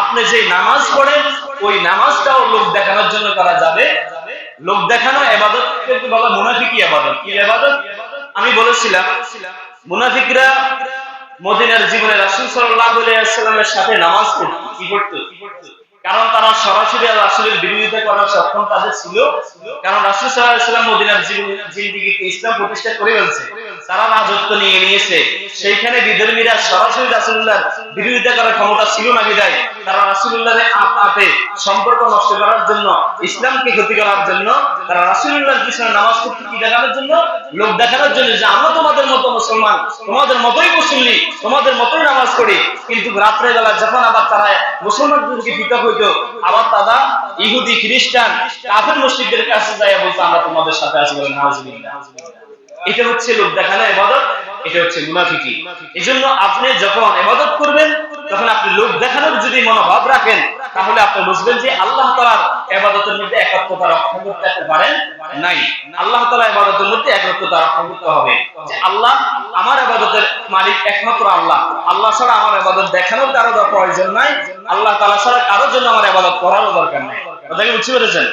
আপনি যে নামাজ পড়েন, ওই নামাজটাও লোক দেখানোর জন্য করা যাবে। লোক দেখানো এবাদত বলা মুনাফিকি এবাদত? কি এবাদত? আমি বলেছিলাম, মুনাফিকরা মদিনার জীবনে রাসূল আলাইহি সাথে নামাজ পড়তো। কি পড়তো? কারণ তারা সরাসরি রাসূলের বিরোধিতা করার সক্ষম তাদের ছিল। কারণ রাসূল ওয়াসাল্লাম মদিনার জিন্দেগিতে ইসলাম প্রতিষ্ঠা করে ফেলছে। তারা রাজত্ব নিয়ে নিয়েছে। সেইখানে বিধর্মীরা সরাসরি রাসূলুল্লাহর বিরোধিতা করার ক্ষমতা ছিল না বিদায় তারা রাসূলুল্লাহর আতে সম্পর্ক নষ্ট করার জন্য, ইসলামকে ক্ষতি করার জন্য, তারা রাসূলুল্লাহর পিছনে নামাজ পড়তে কি দেখানোর জন্য? লোক দেখানোর জন্য যে আমরা তোমাদের মতো মুসলমান, তোমাদের মতোই মুসল্লি, তোমাদের মতোই নামাজ পড়ি। কিন্তু রাত্রে বেলা যখন আবার তারা মুসলমানদেরকে পৃথক হইতো, আবার তারা ইহুদি, খ্রিস্টান, কাফের মুসলিমদের কাছে যায় বলতো, আমরা তোমাদের সাথে আছি বলে নাউজুবিল্লাহ। এটা হচ্ছে লোক দেখানো এবাদত এটা হচ্ছে মুনাফিকি। এই জন্য আপনি যখন এবাদত করবেন, তখন আপনি লোক দেখানোর যদি মনোভাব রাখেন, তাহলে আপনি বুঝবেন যে আল্লাহ তালার এবাদতের মধ্যে একত্রতা রক্ষা করতে পারেন নাই। আল্লাহ তালা এবাদতের মধ্যে একত্রতা রক্ষা করতে হবে। যে আল্লাহ আমার এবাদতের মালিক একমাত্র আল্লাহ। আল্লাহ ছাড়া আমার এবাদত দেখানোর কারও প্রয়োজন নাই। আল্লাহ তালা ছাড়া কারোর জন্য আমার এবাদত করারও দরকার নাই। কথা কি বুঝতে পেরেছেন?